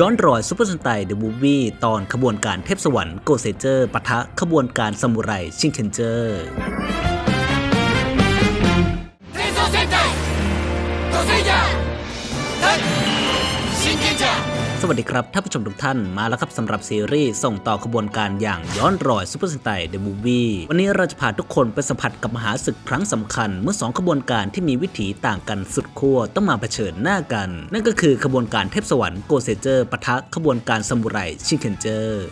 ย้อนรอยซูเปอร์สไตล์เดอะบูวี่ตอนขบวนการเทพสวรรค์โกเซเจอร์ปะทะขบวนการซามูไรชิงเชนเจอร์เทโซเซนไตโกเซย สวัสดีครับท่านผู้ชมทุกท่านมาแล้วครับสำหรับซีรีส์ส่งต่อขบวนการอย่างย้อนรอยซูเปอร์สไตล์เดอะมูฟวี่วันนี้เราจะพาทุกคนไปสัมผัสกับมหาศึกครั้งสำคัญ เมื่อสองขบวนการที่มีวิถีต่างกันสุดขั้วต้องมาเผชิญหน้ากัน นั่นก็คือขบวนการเทพสวรรค์โกเซเจอร์ปะทะขบวนการซามูไรชิงเคนเจอร์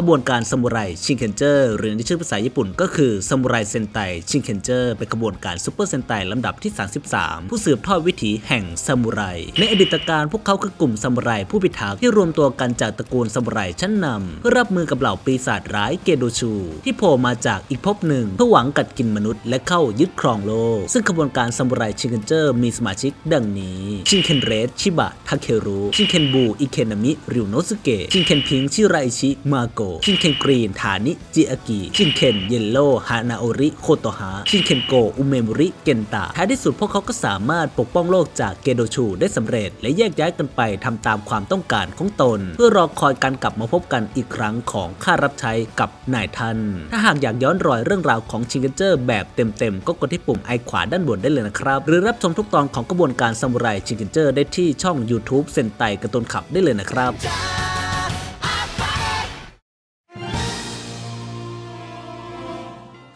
ขบวนการซามูไรชิงเคนเจอร์หรือในชื่อภาษาญี่ปุ่นก็คือซามูไรเซนไตชิงเคนเจอร์เป็นขบวนการซูเปอร์เซนไตลำดับที่ 33 ผู้สืบทอดวิถีแห่งซามูไร ในอดีตการพวกเขาคือกลุ่มซามูไรผู้พิทักษ์ที่รวมตัวกันจากตระกูลซามูไรชั้นนำเพื่อรับมือกับเหล่าปีศาจร้ายเกโดชู ที่โผล่มาจากอีกภพหนึ่งเพื่อหวังกัดกินมนุษย์และเข้ายึดครองโลก ซึ่งขบวนการซามูไรชิงเคนเจอร์มีสมาชิกดังนี้ชิงเคนเรสชิบะทาเครุชิงเคนบูอิเคนนามิริวโนสุเกะชิงเคนพิงชิไรชิมาโกชิงเคนกรีน ฐานิ จิอากิ ชิงเคนเยลโลฮานาโอริ โคโตฮะ ชิงเคนโก อุเมมุริ เกนตะ ท้ายที่สุดพวกเขาก็สามารถปกป้องโลกจากเกโดชูได้สำเร็จ และแยกย้ายกันไปทำตามความต้องการของตน เพื่อรอคอยการกลับมาพบกันอีกครั้งของข้ารับใช้กับนายท่าน ถ้าหากอยากย้อนรอยเรื่องราวของชิงเกนเจอร์แบบเต็มๆ ก็กดที่ปุ่มไอขวาด้านบนได้เลยนะครับ หรือรับชมทุกตอนของกระบวนการซามูไรชิงเกนเจอร์ได้ที่ช่อง YouTube เซนไตการ์ตูนขับได้เลยนะครับ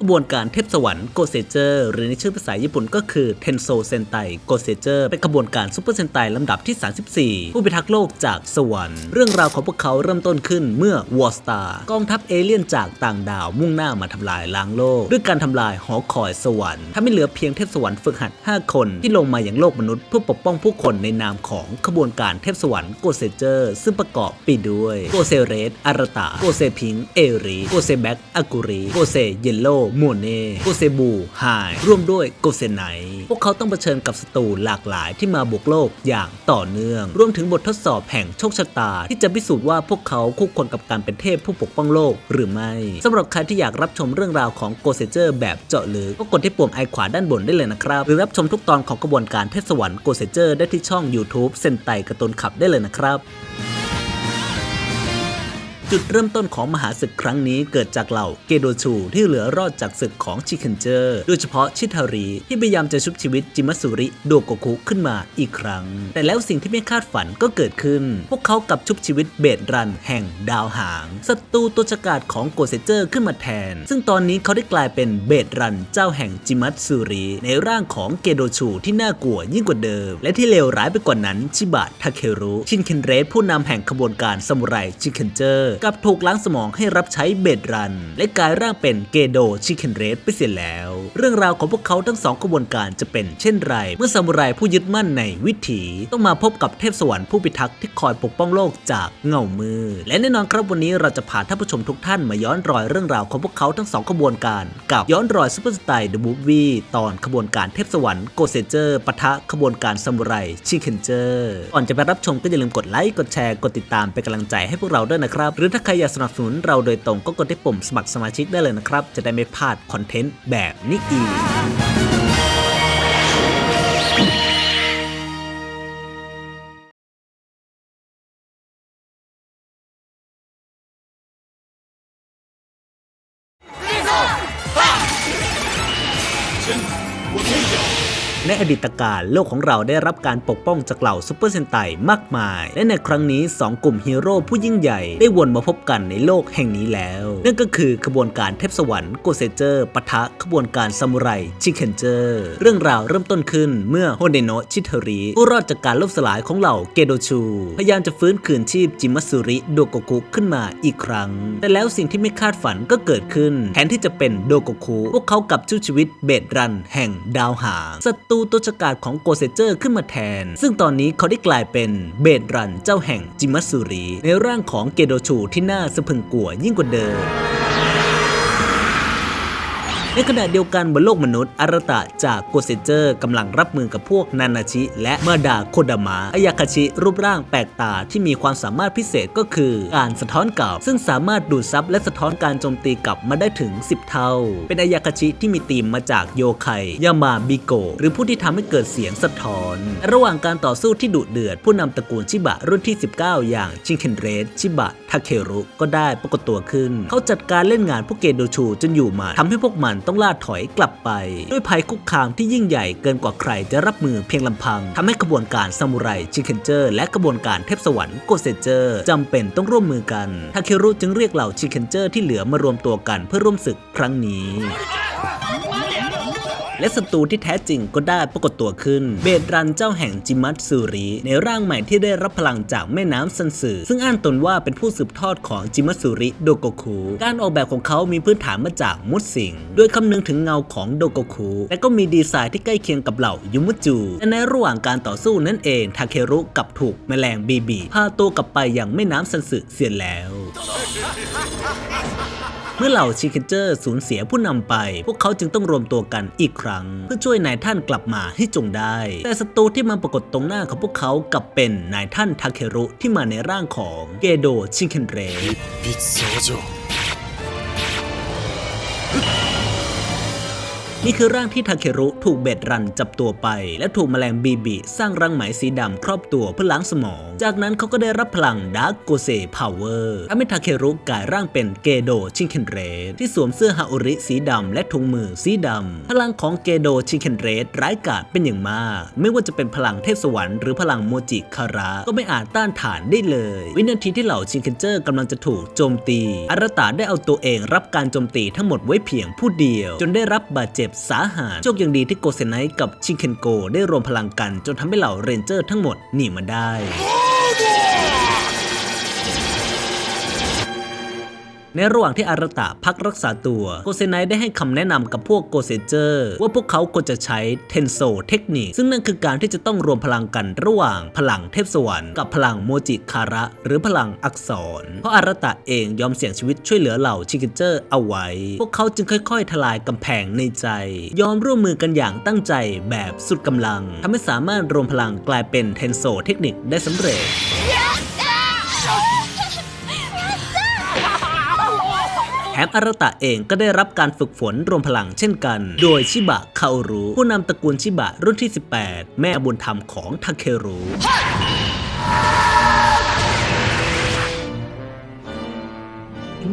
กระบวนการเทพสวรรค์โกเซเจอร์หรือในชื่อภาษาญี่ปุ่นก็คือเทนโซเซนไตโกเซเจอร์เป็นกระบวนการซูเปอร์เซนไตลำดับที่ 34 ผู้พิทักษ์โลกจากสวรรค์ เรื่องราวของพวกเขาเริ่มต้นขึ้นเมื่อวอร์สตาร์กองทัพเอเลี่ยนจากต่างดาวมุ่งหน้ามาทำลายล้างโลก ด้วยการทำลายหอคอยสวรรค์ทำให้เหลือเพียงเทพสวรรค์ฝึกหัด 5 คนที่ลงมาอย่างโลกมนุษย์เพื่อปกป้องผู้คนในนามของขบวนการเทพสวรรค์โกเซเจอร์ซึ่งประกอบไปด้วยโกเซเรสอารตาโกเซพิงเอรีโกเซแบ็กอากุรีโกเซเยลโลโมเน่โกเซบูไฮร่วมด้วยโกเซไนพวกเขาต้องเผชิญกับศัตรูหลากหลายที่มาบุกโลกอย่างต่อเนื่อง รวมถึงบททดสอบแห่งโชคชะตา ที่จะพิสูจน์ว่าพวกเขาคู่ควรกับการเป็นเทพผู้ปกป้องโลกหรือไม่สำหรับใครที่อยากรับชมเรื่องราวของโกเซเจอร์แบบเจาะลึกก็กดที่ปุ่มไอขวาด้านบนได้เลยนะครับหรือรับชมทุกตอนของกระบวนการเทพสวรรค์โกเซเจอร์ได้ที่ช่อง YouTube เซนไตการ์ตูนขับได้เลยนะครับ จุดเริ่มต้นของมหาศึกครั้งนี้เกิดจากเหล่าเกโดชูที่เหลือรอดจากศึกของชิเคนเจอร์โดยเฉพาะชิทารีที่พยายามจะชุบชีวิตจิมัสุริโดโกคุขึ้นมาอีกครั้ง แต่แล้วสิ่งที่ไม่คาดฝันก็เกิดขึ้น พวกเขากับชุบชีวิตเบดรันแห่งดาวหางศัตรูตัวฉกาจของโกเซเจอร์ขึ้นมาแทน ซึ่งตอนนี้เขาได้กลายเป็นเบดรันเจ้าแห่งจิมัตสุริในร่างของเกโดชูที่น่ากลัวยิ่งกว่าเดิม และที่เลวร้ายไปกว่านั้นชิบะทาเครุชินเคนเรสผู้นำแห่งขบวนการซามูไรชิเคนเจอร์กับถูกล้างสมองให้รับใช้เบดรัน และกลายร่างเป็นเกโดชิคเคนเรสไปเสียแล้ว เรื่องราวของพวกเขาทั้งสองขบวนการจะเป็นเช่นไร เมื่อซามูไรผู้ยึดมั่นในวิถีต้องมาพบกับเทพสวรรค์ผู้พิทักษ์ที่คอยปกป้องโลกจากเงามือ และแน่นอนครับวันนี้เราจะพาท่านผู้ชมทุกท่านมาย้อนรอยเรื่องราวของพวกเขาทั้งสองขบวนการกับย้อนรอยซูเปอร์สไตล์เดอะมูฟวี่ตอนขบวนการเทพสวรรค์โกเซเจอร์ปะทะขบวนการซามูไรชิคเคนเจอร์ก่อนจะไปรับชมก็อย่าลืมกดไลค์กดแชร์กดติดตามเป็นกำลังใจให้พวกเราด้วยนะครับหรือถ้าใครอยากสนับสนุนเราโดยตรงก็กดที่ปุ่มสมัครสมาชิกได้เลยนะครับ จะได้ไม่พลาดคอนเทนต์แบบนี้อีก ดีตการโลกของเราได้รับการปกป้องจากเหล่าซูเปอร์เซนไตมากมาย และในครั้งนี้ 2 กลุ่มฮีโร่ผู้ยิ่งใหญ่ได้วนมาพบกันในโลกแห่งนี้แล้ว นั่นก็คือขบวนการเทพสวรรค์โกเซเจอร์ปะทะขบวนการซามูไรชิเคนเจอร์เรื่องราวเริ่มต้นขึ้นเมื่อโฮเดโนะชิเทริผู้รอดจากการล่มสลายของเหล่าเกโดชู พยายามจะฟื้นคืนชีพจิมัสุริโดโกกุขึ้นมาอีกครั้ง แต่แล้วสิ่งที่ไม่คาดฝันก็เกิดขึ้น แทนที่จะเป็นโดโกคุพวกเขากลับชูชีวิตเบดรันแห่งดาวหางศัตรูตัวชกาจของโกเซเจอร์ขึ้นมาแทน ซึ่งตอนนี้เขาได้กลายเป็นเบดรันเจ้าแห่งจิมัตสุรีในร่างของเกโดชูที่น่าสะพึงกลัวยิ่งกว่าเดิม ในขณะเดียวกันบนโลกมนุษย์ อารตะจากโกเซเจอร์กำลังรับมือกับพวกนานาชิ และมาดาโคดามะอายาคาชิรูปร่างแปลกตาที่มีความสามารถพิเศษก็คือการสะท้อนกลับ ซึ่งสามารถดูดซับและสะท้อนการโจมตีกลับมาได้ถึง 10 เท่า เป็นอายาคาชิที่มีธีมมาจากโยไคยามาบิโกหรือผู้ที่ทำให้เกิดเสียงสะท้อน ระหว่างการต่อสู้ที่ดุเดือด ผู้นำตระกูลชิบะรุ่นที่ 19 อย่างชิงเคนเรสชิบะทาเครุก็ได้ปรากฏตัวขึ้น เขาจัดการเล่นงานพวกเกโดชูจนอยู่มาทำให้พวกมันต้องล่าถอยกลับไป ด้วยภัยคุกคามที่ยิ่งใหญ่เกินกว่าใครจะรับมือเพียงลำพังทำให้กระบวนการซามูไรชิคเคนเจอร์และกระบวนการเทพสวรรค์โกเซเจอร์จำเป็นต้องร่วมมือกันทาเครุจึงเรียกเหล่าชิคเคนเจอร์ที่เหลือมารวมตัวกันเพื่อร่วมศึกครั้งนี้ และศัตรูที่แท้จริงก็ได้ปรากฏตัวขึ้น เบดรันเจ้าแห่งจิมัตสุริ ในร่างใหม่ที่ได้รับพลังจากแม่น้ำซันสึซึ่งอ้างตนว่าเป็นผู้สืบทอดของจิมัตสุริโดโกคุ การออกแบบของเขามีพื้นฐานมาจากมุดสิงโดยคำนึงถึงเงาของโดโกคุและก็มีดีไซน์ที่ใกล้เคียงกับเหล่ายุมุจูและในระหว่างการต่อสู้นั่นเองทาเครุกับถูกแมลงบีบีพาตัวกลับไปอยังแม่น้ำซันสึเสียแล้ว มื่อเหล่าชิคเจอร์สูญเสียผู้นำไป พวกเขาจึงต้องรวมตัวกันอีกครั้ง เพื่อช่วยนายท่านกลับมาให้จงได้ แต่ศัตรูที่มาปรากฏตรงหน้าของพวกเขากลับเป็นนายท่านทาเครุที่มาในร่างของเกโดชิคเคนเร นี่คือร่างที่ทาเครุถูกเบ็ดรันจับตัวไป และถูกแมลงบีบีสร้างรังไหมสีดำครอบตัวเพื่อล้างสมอง จากนั้นเขาก็ได้รับพลังดาร์กโกเซพาวเวอร์ทำให้ทาเครุกลายร่างเป็นเกโดชิงเคนเรสที่สวมเสื้อฮาโอริสีดำและถุงมือสีดำพลังของเกโดชิงเคนเรสร้ายกาจเป็นอย่างมาก ไม่ว่าจะเป็นพลังเทพสวรรค์หรือพลังโมจิคาระก็ไม่อาจต้านทานได้เลย วินาทีที่เหล่าชิงเคนเจอร์กำลังจะถูกโจมตี อารตาได้เอาตัวเองรับการโจมตีทั้งหมดไว้เพียงผู้เดียว จนได้รับบาดเจ็บสาหัสโชคยังดีที่โกเซไนกับชิงเคนโกได้รวมพลังกันจนทำให้เหล่าเรนเจอร์ทั้งหมดหนีมาได้ ในระหว่างที่อารตะพักรักษาตัวโกเซไนได้ให้คำแนะนำกับพวกโกเซเจอร์ ว่าพวกเขาควรจะใช้เทนโซเทคนิค ซึ่งนั่นคือการที่จะต้องรวมพลังกันระหว่างพลังเทพสวรรค์กับพลังโมจิคาระ หรือพลังอักษร เพราะอารตะเองยอมเสี่ยงชีวิตช่วยเหลือเหล่าชิกเจอร์เอาไว้ พวกเขาจึงค่อย ๆ ทลายกำแพงในใจ ยอมร่วมมือกันอย่างตั้งใจแบบสุดกำลังทำให้สามารถรวมพลังกลายเป็นเทนโซเทคนิคได้สำเร็จแมอารตะเองก็ได้รับการฝึกฝนรวมพลังเช่นกัน โดยชิบะคาโอรุผู้นำตระกูลชิบะรุ่นที่ 18 แม่บุญธรรมของทาเครุ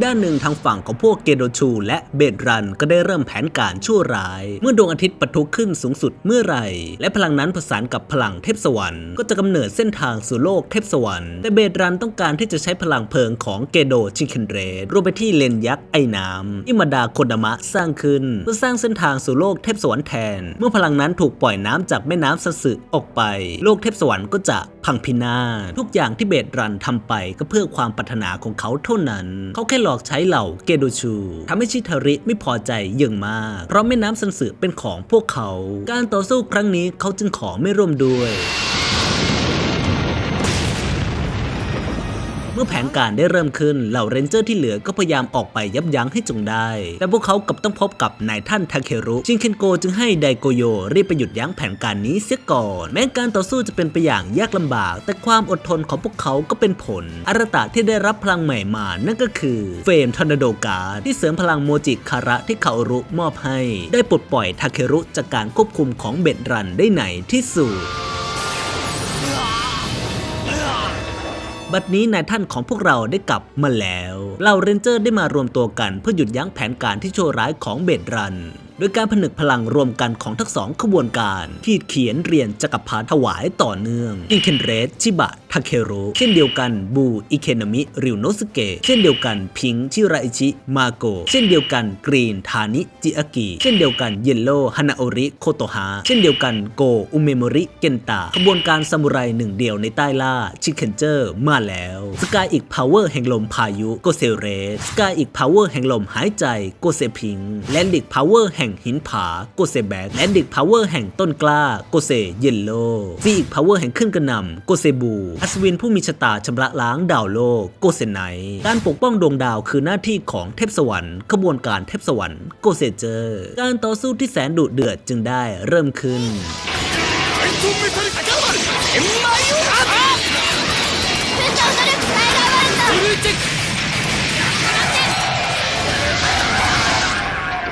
ด้านหนึ่งทางฝั่งของพวกเกโดชู และเบดรันก็ได้เริ่มแผนการชั่วร้าย เมื่อดวงอาทิตย์ปะทุขึ้นสูงสุดเมื่อไหร่ และพลังนั้นผสานกับพลังเทพสวรรค์ก็จะกำเนิดเส้นทางสู่โลกเทพสวรรค์แต่เบดรันต้องการที่จะใช้พลังเพลิงของเกโดชิงเคนเรสรวมไปที่เลนยักษ์ไอ้น้ำที่มาดาโคดามะสร้างขึ้น เพื่อสร้างเส้นทางสู่โลกเทพสวรรค์แทน เมื่อพลังนั้นถูกปล่อยน้ำจากแม่น้ำสสึออกไป โลกเทพสวรรค์ก็จะพังพินาศทุกอย่างที่เบดรันทำไปก็เพื่อความปรารถนาของเขาเท่านั้น เขาแค่หลอกใช้เหล่าเกโดชูทำให้ชิทาริไม่พอใจอย่างมาก เพราะแม่น้ำซันสึเป็นของพวกเขา การต่อสู้ครั้งนี้เขาจึงขอไม่ร่วมด้วย มื่อแผนการได้เริ่มขึ้นเหล่าเรนเจอร์ที่เหลือก็พยายามออกไปยับยั้งให้จงได้ แต่พวกเขากลับต้องพบกับนายท่านทาเครุชินเคนโกจึงให้ไดโกโยรีบไปหยุดยั้งแผนการนี้เสียก่อน แม้การต่อสู้จะเป็นไปอย่างยากลำบาก แต่ความอดทนของพวกเขาก็เป็นผลอารตะที่ได้รับพลังใหม่มานั่นก็คือเฟรมทอร์นาโดการที่เสริมพลังโมจิคาระที่คารุมอบให้ ได้ปลดปล่อยทาเครุจากการควบคุมของเบ็ดรันได้ในที่สุด บัดนี้นายท่านของพวกเราได้กลับมาแล้วเหล่าเรนเจอร์ได้มารวมตัวกันเพื่อหยุดยั้งแผนการที่ชั่วร้ายของเบดรันโดยการผนึกพลังรวมกันของทั้งสองขบวนการที่เขียนเรียนจักรพรรดิถวายต่อเนื่องอินเคนเรสชิบะทาเคโรเช่นเดียวกันบูอิเคนามิริวโนสเกะเช่นเดียวกันพิงชิราอิชิมาโกเช่นเดียวกันกรีนทานิจิอากิเช่นเดียวกันเยลโลฮานาโอริโคโตฮะเช่นเดียวกันโกอุเมโมริเกนตาขบวนการซามูไรหนึ่งเดียวในใต้ล่าชิคเคนเจอร์มาแล้วสกายอีกพาวเวอร์แห่งลมพายุโกเซเรสสกายอีกพาวเวอร์แห่งลมหายใจโกเซพิงและลิกพาวเวอร์แห่งหินผาโกเซแบกและดิกพาวเวอร์แห่งต้นกล้าโกเซเยลโลซีอีกพาวเวอร์แห่งขึ้นกระนำโกเซบูอัศวินผู้มีชะตาชำระล้างดาวโลกโกเซนไนการปกป้องดวงดาวคือหน้าที่ของเทพสวรรค์ขบวนการเทพสวรรค์โกเซเจอร์ การต่อสู้ที่แสนดุเดือดจึงได้เริ่มขึ้น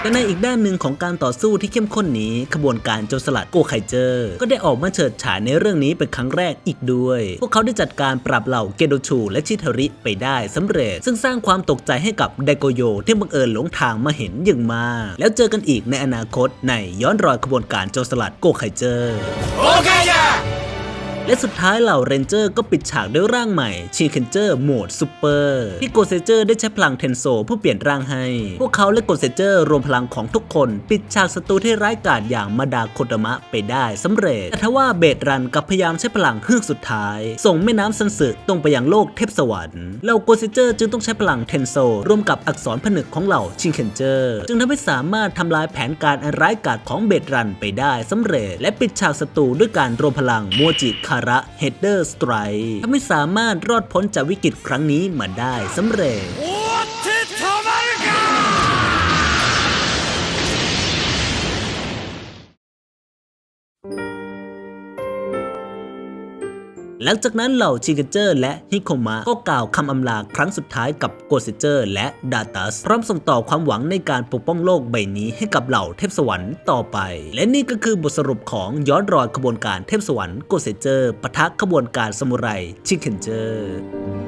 แต่ในอีกด้านหนึ่งของการต่อสู้ที่เข้มข้นนี้ขบวนการโจรสลัดโกไคเจอร์ ก็ได้ออกมาเฉิดฉายในเรื่องนี้เป็นครั้งแรกอีกด้วย พวกเขาได้จัดการปราบเหล่าเกโดชูและชิทาริไปได้สำเร็จ ซึ่งสร้างความตกใจให้กับไดโกโยที่บังเอิญหลงทางมาเห็นอย่างมาก แล้วเจอกันอีกในอนาคตในย้อนรอยขบวนการโจรสลัดโกไคเจอร์โอเคจ้า และสุดท้ายเหล่าเรนเจอร์ก็ปิดฉากด้วยร่างใหม่ชีเคนเจอร์โหมดซูเปอร์ที่โกเซเจอร์ได้ใช้พลังเทนโซผู้เปลี่ยนร่างให้ พวกเขาและโกเซเจอร์รวมพลังของทุกคนปิดฉากศัตรูที่ร้ายกาจอย่างมาดาโคตมะไปได้สำเร็จ แต่ทว่าเบดรันกับพยายามใช้พลังเฮือกสุดท้าย ส่งแม่น้ำซันสึตรงไปยังโลกเทพสวรรค์เหล่าโกเซเจอร์จึงต้องใช้พลังเทนโซร่วมกับอักษรผนึกของเหล่าชิงเคนเจอร์จึงทำให้สามารถทำลายแผนการอันร้ายกาจของเบดรันไปได้สำเร็จ และปิดฉากศัตรูด้วยการรวมพลังโมจิคาาระเฮดเดอร์สไตรทำให้สามารถรอดพ้นจากวิกฤตครั้งนี้มาได้สำเร็จ หลังจากนั้นเหล่าชิงเกเจอร์และฮิโคมะก็กล่าวคำอำลาครั้งสุดท้ายกับโกเซเจอร์และดาตัสพร้อมส่งต่อความหวังในการปกป้องโลกใบนี้ให้กับเหล่าเทพสวรรค์ต่อไป และนี่ก็คือบทสรุปของย้อนรอยขบวนการเทพสวรรค์โกเซเจอร์ปะทะขบวนการสมุไรชิงเกเจอร์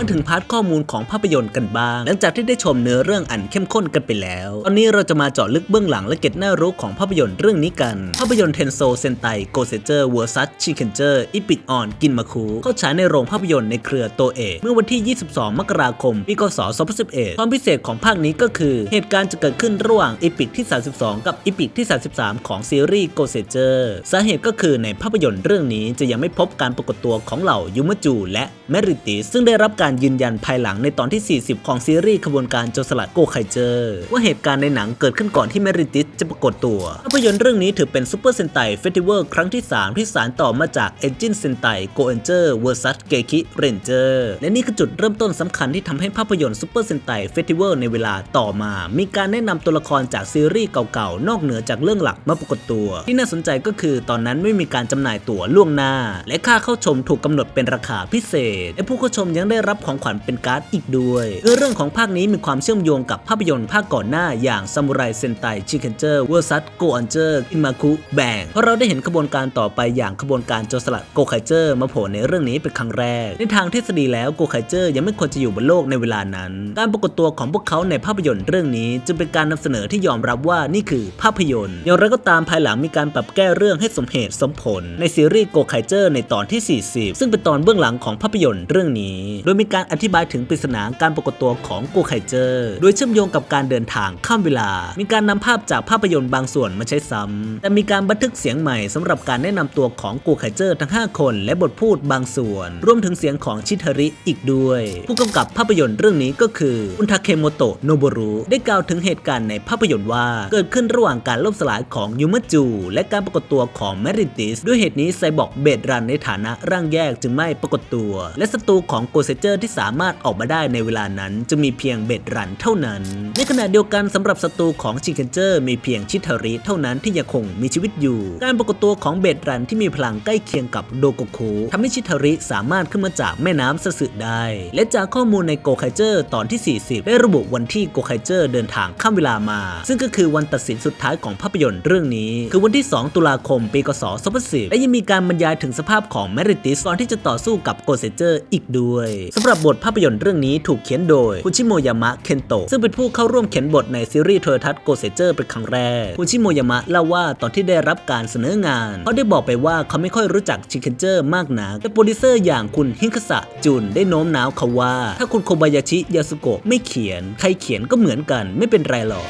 มาถึงพาร์ทข้อมูลของภาพยนตร์กันบ้าง หลังจากที่ได้ชมเนื้อเรื่องอันเข้มข้นกันไปแล้ว ตอนนี้เราจะมาเจาะลึกเบื้องหลังและเก็ตน่ารู้ของภาพยนตร์เรื่องนี้กัน ภาพยนตร์เทนโซเซนไตโกเซเจอร์เวอร์ซัสชิเคนเจอร์อิปิดออนกินมาคูเข้าฉายในโรงภาพยนตร์ในเครือโตเอะเมื่อวันที่ 22 มกราคม ปีคศ 2011 ความพิเศษของภาคนี้ก็คือ เหตุการณ์จะเกิดขึ้นระหว่างอีพิกที่ 32 กับอีพิกที่ 33 ของซีรีส์โกเซเจอร์สาเหตุก็คือในภาพยนตร์เรื่องนี้จะยังไม่พบการปรากฏตัวของเหล่ายูมะจูและแมริติซึ่งได้รับการยืนยันภายหลังในตอนที่ 40 ของซีรีส์ขบวนการโจรสลัดโกไคเจอร์ว่าเหตุการณ์ในหนังเกิดขึ้นก่อนที่แมริติสจะปรากฏตัวภาพยนตร์เรื่องนี้ถือเป็นซูเปอร์เซนไตเฟสติวัลครั้งที่ 3 ที่สานต่อมาจากเอนจินเซนไตโกเอนเจอร์เวอร์ซัสเกคิเรนเจอร์และนี่คือจุดเริ่มต้นสำคัญที่ทำให้ภาพยนตร์ซูเปอร์เซนไตเฟสติวัลในเวลาต่อมา มีการแนะนำตัวละครจากซีรีส์เก่าๆนอกเหนือจากเรื่องหลักมาปรากฏตัว ที่น่าสนใจก็คือตอนนั้นไม่มีการจำหน่ายตั๋วล่วงหน้า และค่าเข้าชมถูกกำหนดเป็นราคาพิเศษและผู้เข้าชมยังได้รับของขวัญเป็นการ์ดอีกด้วยเรื่องของภาคนี้มีความเชื่อมโยงกับภาพยนตร์ภาคก่อนหน้าอย่างซามูไรเซนไตชิเคนเจอร์เวอร์ซัสโกอันเจอร์อิมาคุแบงเพราะเราได้เห็นขบวนการต่อไปอย่างขบวนการโจรสลัดโกไคเจอร์มาโผล่ในเรื่องนี้เป็นครั้งแรก ในทางทฤษฎีแล้วโกไคเจอร์ยังไม่ควรจะอยู่บนโลกในเวลานั้น การปรากฏตัวของพวกเขาในภาพยนตร์เรื่องนี้จึงเป็นการนำเสนอที่ยอมรับว่านี่คือภาพยนตร์อย่างไรก็ตามภายหลังมีการปรับแก้เรื่องให้สมเหตุสมผล ในซีรีส์โกไคเจอร์ในตอนที่ 40 ซึ่งเป็นตอนเบื้องหลังของภาพยนตร์เรื่องนี้ โดยมีการอธิบายถึงปริศนาการปรากฏตัวของโกไคเจอร์ โดยเชื่อมโยงกับการเดินทางข้ามเวลา มีการนำภาพจากภาพยนตร์บางส่วนมาใช้ซ้ำแต่มีการบันทึกเสียงใหม่สำหรับการแนะนำตัวของโกไคเจอร์ทั้ง 5 คน และบทพูดบางส่วน รวมถึงเสียงของชิทาริอีกด้วย ผู้กำกับภาพยนตร์เรื่องนี้ก็คืออุนทาเคโมโตะโนบุรุได้กล่าวถึงเหตุการณ์ในภาพยนตร์ว่าเกิดขึ้นระหว่างการล่มสลายของยูมะจู และการปรากฏตัวของแมริติสด้วยเหตุนี้ไซบอร์กเบดรันในฐานะร่างแยกจึงไม่ปรากฏตัว และศัตรูของโกเซเจอร์ที่สามารถออกมาได้ในเวลานั้นจะมีเพียงเบ็ดรันเท่านั้น ในขณะเดียวกันสำหรับศัตรูของชิงเคนเจอร์มีเพียงชิทาริเท่านั้นที่ยังคงมีชีวิตอยู่ การปรากฏตัวของเบ็ดรันที่มีพลังใกล้เคียงกับโดโกคุทำให้ชิทาริสามารถขึ้นมาจากแม่น้ำสสึได้ และจากข้อมูลในโกไคเจอร์ตอนที่ 40 ได้ระบุวันที่โกไคเจอร์เดินทางข้ามเวลามา ซึ่งก็คือวันตัดสินสุดท้ายของภาพยนตร์เรื่องนี้ คือวันที่ 2 ตุลาคม ปีคศ2010และยังมีการบรรยายถึงสภาพของแมริติสก่อนที่จะต่อสู้กับโกเซเจอร์อีกด้วยสำหรับบทภาพยนตร์เรื่องนี้ถูกเขียนโดยคุชิโมยามะเคนโตะซึ่งเป็นผู้เข้าร่วมเขียนบทในซีรีส์โทรทัศน์โกเซเจอร์เป็นครั้งแรกคุชิโมยามะเล่าว่าตอนที่ได้รับการเสนองานเขาได้บอกไปว่าเขาไม่ค่อยรู้จักชิคเคนเจอร์มากนักแต่โปรดิวเซอร์อย่างคุณฮิงคสะจุนได้โน้มน้าวเขาว่า ถ้าคุณโคบายาชิยาสุโกะไม่เขียน ใครเขียนก็เหมือนกันไม่เป็นไรหรอก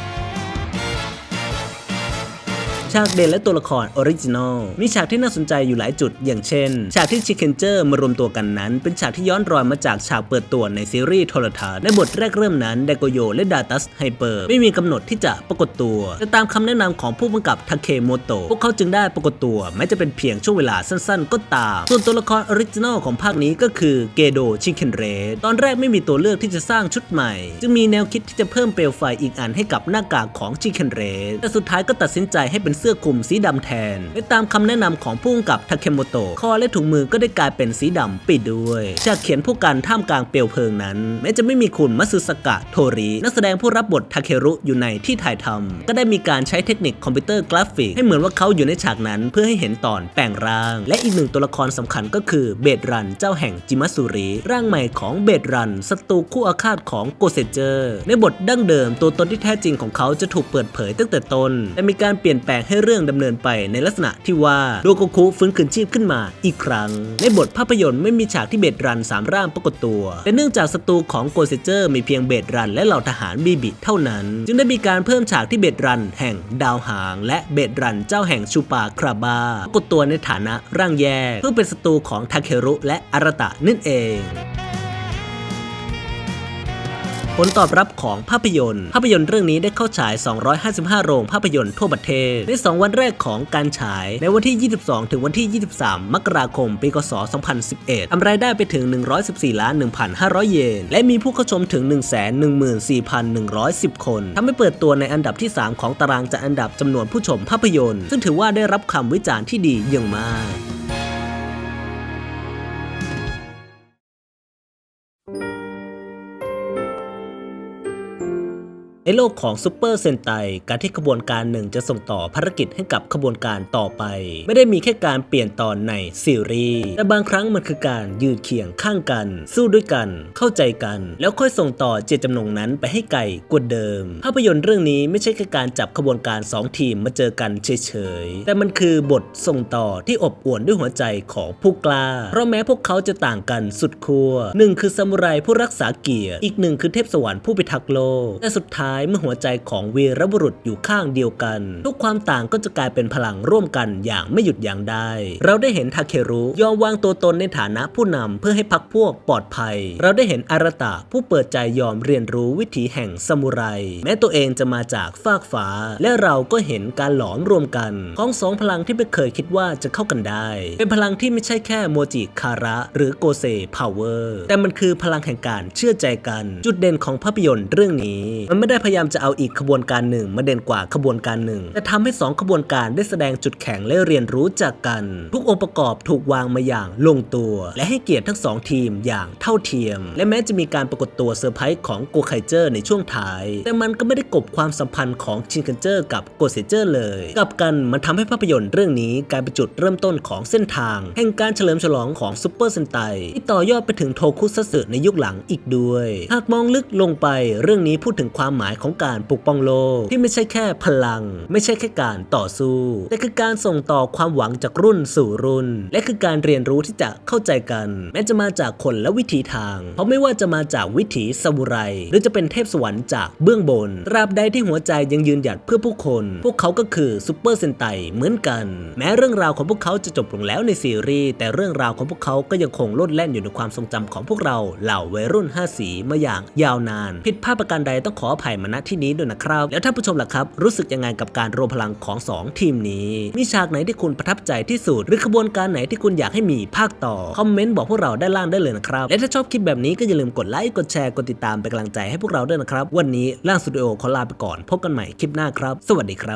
ฉากเด่นและตัวละครออริจินอลมีฉากที่น่าสนใจอยู่หลายจุด อย่างเช่น ฉากที่ชิคเคนเจอร์มารวมตัวกันนั้น เป็นฉากที่ย้อนรอยมาจากฉากเปิดตัวในซีรีส์โทรทัศน์ในบทแรกเริ่มนั้นไดโกโยและดาตัสไฮเปอร์ไม่มีกำหนดที่จะปรากฏตัวแต่ตามคำแนะนำของผู้กำกับทาเคโมโตะพวกเขาจึงได้ปรากฏตัว แม้จะเป็นเพียงช่วงเวลาสั้นๆ ก็ตาม ส่วนตัวละครออริจินอลของภาคนี้ก็คือเกโดชิคเคนเรดตอนแรกไม่มีตัวเลือกที่จะสร้างชุดใหม่ จึงมีแนวคิดที่จะเพิ่มเปลวไฟอีกอันให้กับหน้ากากของชิคเคนเรดแต่สุดท้ายก็ตัดสินใจให้เป็นเสื้อคลุมสีดำแทนและตามคำแนะนำของผู้กำกับทาเคโมโตะคอและถุงมือก็ได้กลายเป็นสีดำปิดด้วยจากเขียนผู้กันท่ามกลางเปลวเพลิงนั้น แม้จะไม่มีคุณมัตสึสกะโทรินักแสดงผู้รับบททาเครุอยู่ในที่ถ่ายทำก็ได้มีการใช้เทคนิคคอมพิวเตอร์กราฟิก ให้เหมือนว่าเขาอยู่ในฉากนั้นเพื่อให้เห็นตอนแปลงร่าง และอีกหนึ่งตัวละครสำคัญก็คือเบดรันเจ้าแห่งจิมัสุริร่างใหม่ของเบดรันศัตรูคู่อาฆาตของโกเซเจอร์ ในบทดั้งเดิมตัวตนที่แท้จริงของเขาจะถูกเปิดเผยตั้งแต่ต้นแต่มีการเปลี่ยนแปลงให้เรื่องดำเนินไปในลักษณะที่ว่าโดโกคุฟื้นคืนชีพขึ้นมาอีกครั้ง ในบทภาพยนตร์ไม่มีฉากที่เบดรันสามร่างปรากฏตัวแต่เนื่องจากศัตรูของโกเซเจอร์มีเพียงเบดรันและเหล่าทหารบีบิเท่านั้น จึงได้มีการเพิ่มฉากที่เบดรันแห่งดาวหาง และเบดรันเจ้าแห่งชูปาคราบาปรากฏตัวในฐานะร่างแยกเพื่อเป็นศัตรูของทาเครุและอารตะนั่นเอง ลตอบรับของภาพยนตร์ ภาพยนตร์เรื่องนี้ได้เข้าฉาย 255 โรงภาพยนตร์ทั่วประเทศ ใน 2 วันแรกของการฉาย ในวันที่ 22 ถึงวันที่ 23 มกราคม ปีคศ2011ทำรายได้ไปถึง 114ล้าน1,500 เยน และมีผู้เข้าชมถึง 114,110 คนทำให้เปิดตัวในอันดับที่ 3 ของตารางจัดอันดับจำนวนผู้ชมภาพยนตร์ ซึ่งถือว่าได้รับคำวิจารณ์ที่ดีอย่างมาก โลกของซูเปอร์เซนไตการที่ขบวนการหนึ่งจะส่งต่อภารกิจให้กับขบวนการต่อไป ไม่ได้มีแค่การเปลี่ยนตอนในซีรีส์แต่บางครั้งมันคือการยืนเคียงข้างกัน สู้ด้วยกัน เข้าใจกัน แล้วค่อยส่งต่อเจตจำนงนั้นไปให้ไกลกว่าเดิม ภาพยนตร์เรื่องนี้ไม่ใช่แค่การจับขบวนการ 2 ทีมมาเจอกันเฉยๆแต่มันคือบทส่งต่อที่อบอวลด้วยหัวใจของผู้กล้า เพราะแม้พวกเขาจะต่างกันสุดขั้วหนึ่งคือซามูไรผู้รักษาเกียรติอีกหนึ่งคือเทพสวรรค์ผู้พิทักษ์โลกแต่สุดท้ายเมื่อหัวใจของวีรบุรุษอยู่ข้างเดียวกัน ทุกความต่างก็จะกลายเป็นพลังร่วมกันอย่างไม่หยุดยั้งได้ เราได้เห็นทาเครุยอมวางตัวตนในฐานะผู้นำเพื่อให้พักพวกปลอดภัย เราได้เห็นอารตะผู้เปิดใจยอมเรียนรู้วิถีแห่งซามูไร แม้ตัวเองจะมาจากฟากฟ้า และเราก็เห็นการหลอมรวมกัน ของสองพลังที่ไม่เคยคิดว่าจะเข้ากันได้ เป็นพลังที่ไม่ใช่แค่โมจิคาระ หรือโกเซพาวเวอร์แต่มันคือพลังแห่งการเชื่อใจกัน จุดเด่นของภาพยนตร์เรื่องนี้ มันไม่ได้พยายามจะเอาอีกขบวนการหนึ่งมาเด่นกว่าขบวนการหนึ่งแต่ทำให้สองขบวนการได้แสดงจุดแข็งและเรียนรู้จากกัน ทุกองค์ประกอบถูกวางมาอย่างลงตัว และให้เกียรติทั้งสองทีมอย่างเท่าเทียม และแม้จะมีการปรากฏตัวเซอร์ไพรส์ของโกไคเจอร์ในช่วงท้าย แต่มันก็ไม่ได้กบความสัมพันธ์ของชินเคนเจอร์กับโกเซเจอร์เลย กลับกันมันทำให้ภาพยนตร์เรื่องนี้กลายเป็นจุดเริ่มต้นของเส้นทาง แห่งการเฉลิมฉลองของซูเปอร์เซนไตที่ต่อยอดไปถึงโทคุซัตสึในยุคหลังอีกด้วย หากมองลึกลงไปเรื่องนี้พูดถึงความหมายของการปกป้องโลก ที่ไม่ใช่แค่พลัง ไม่ใช่แค่การต่อสู้ แต่คือการส่งต่อความหวังจากรุ่นสู่รุ่น และคือการเรียนรู้ที่จะเข้าใจกัน แม้จะมาจากคนและวิถีทาง เพราะไม่ว่าจะมาจากวิถีซามูไร หรือจะเป็นเทพสวรรค์จากเบื้องบนตราบใดที่หัวใจยังยืนหยัดเพื่อผู้คน พวกเขาก็คือซูเปอร์เซนไตเหมือนกัน แม้เรื่องราวของพวกเขาจะจบลงแล้วในซีรีส์แต่เรื่องราวของพวกเขาก็ยังคงลดแล่นอยู่ในความทรงจำของพวกเราเหล่าวัยรุ่น 5 สีมาอย่างยาวนาน ผิดพลาดประการใดต้องขออภัยมาณที่นี้ด้วยนะครับ แล้วท่านผู้ชมล่ะครับ รู้สึกยังไงกับการรวมพลังของ 2 ทีมนี้ มีฉากไหนที่คุณประทับใจที่สุด หรือขบวนการไหนที่คุณอยากให้มีภาคต่อ คอมเมนต์บอกพวกเราด้านล่างได้เลยนะครับ และถ้าชอบคลิปแบบนี้ก็อย่าลืมกดไลค์กดแชร์กดติดตามเป็นกำลังใจให้พวกเราด้วยนะครับ วันนี้ล่างสตูดิโอขอลาไปก่อน พบกันใหม่คลิปหน้าครับ สวัสดีครับ